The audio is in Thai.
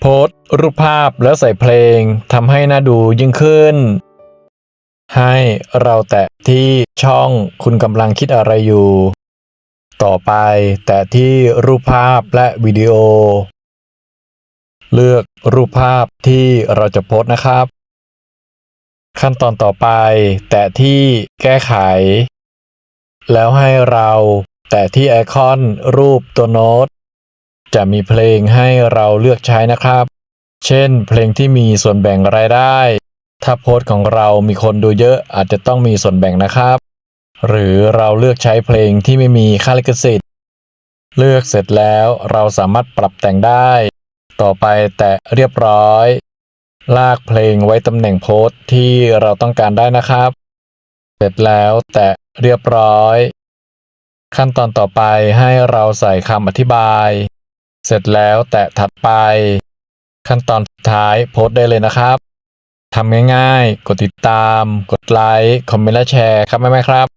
โพสต์รูปภาพแล้วใส่เพลงทำให้น่าดูยิ่งขึ้น ให้เราแตะที่ช่องคุณกำลังคิดอะไรอยู่ ต่อไปแตะที่รูปภาพและวิดีโอ เลือกรูปภาพที่เราจะโพสต์นะครับ ขั้นตอนต่อไป แตะที่แก้ไข แล้วให้เราแตะที่ไอคอนรูปตัวโน้ต จะมีเพลงให้เราเลือกใช้นะครับ เช่น เพลงที่มีส่วนแบ่งรายได้ ถ้าโพสต์ของเรามีคนดูเยอะอาจจะต้องมีส่วนแบ่งนะครับ หรือเราเลือกใช้เพลงที่ไม่มีค่าลิขสิทธิ์ เลือกเสร็จแล้วเราสามารถปรับแต่งได้ ต่อไปแตะเรียบร้อย ลากเพลงไว้ตำแหน่งโพสต์ที่เราต้องการได้นะครับ เสร็จแล้วแตะเรียบร้อย ขั้นตอนต่อไปให้เราใส่คำอธิบาย เสร็จแล้วแตะถัดไป ขั้นตอนสุดท้ายโพสต์ได้เลยนะครับทำง่ายๆ กดติดตาม กดไลค์ คอมเมนต์และแชร์ครับแม่ๆครับ